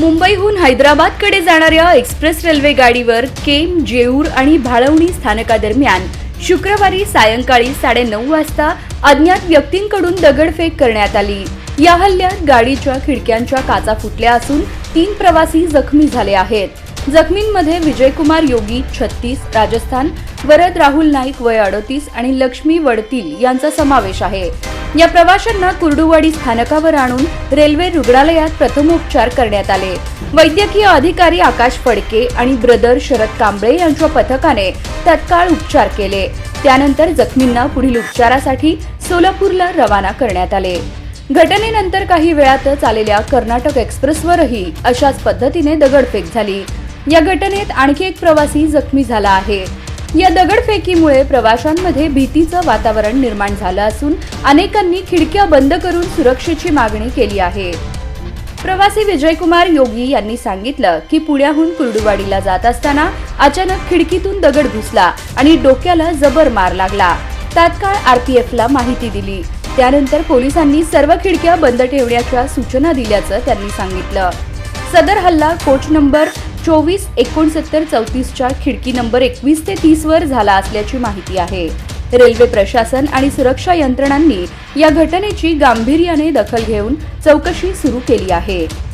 मुंबईहून हैदराबादकडे जाणाऱ्या express railway गाडीवर केम जेऊर आणि भाळवणी स्थानकादरम्यान शुक्रवारी सायंकाळी साडेनऊ वाजता अज्ञात व्यक्तींकडून दगडफेक करण्यात आली. या हल्ल्यात गाडीच्या खिडक्यांच्या काचा फुटल्या असून तीन प्रवासी जखमी झाले आहेत. जखमींमध्ये विजयकुमार योगी छत्तीस राजस्थान वरद राहुल नाईक वय अडतीस आणि लक्ष्मी वडतील यांचा समावेश आहे. या प्रवाशांना कुर्डुवाडी स्थानकावर आणून रेल्वे रुग्णालयात प्रथमोपचार करण्यात आले. वैद्यकीय अधिकारी आकाश फडके आणि ब्रदर शरद कांबळे यांच्या पथकाने तत्काळ उपचार केले. त्यानंतर जखमींना पुढील उपचारासाठी सोलापूरला रवाना करण्यात आले. घटनेनंतर काही वेळातच आलेल्या कर्नाटक एक्सप्रेसवरही अशाच पद्धतीने दगडफेक झाली. या घटनेत आणखी एक प्रवासी जखमी झाला आहे. या दगडफेकीमुळे प्रवाशांमध्ये भीतीचं वातावरण निर्माण झालं असून अनेकांनी खिडक्या बंद करून सुरक्षेची मागणी केली आहे. प्रवासी विजयकुमार योगी यांनी सांगितलं की पुण्याहून कुर्डुवाडीला जात असताना अचानक खिडकीतून दगड घुसला आणि डोक्याला जबर मार लागला. तात्काळ आरपीएफला माहिती दिली. त्यानंतर पोलिसांनी सर्व खिडक्या बंद ठेवण्याच्या सूचना दिल्याचं त्यांनी सांगितलं. सदर हल्ला कोच नंबर चोवीस एकोणसत्तर चौतीसच्या खिडकी नंबर एकवीस ते तीसवर झाला असल्याची माहिती आहे. रेल्वे प्रशासन आणि सुरक्षा यंत्रणांनी या घटनेची गांभीर्याने दखल घेऊन चौकशी सुरू केली आहे.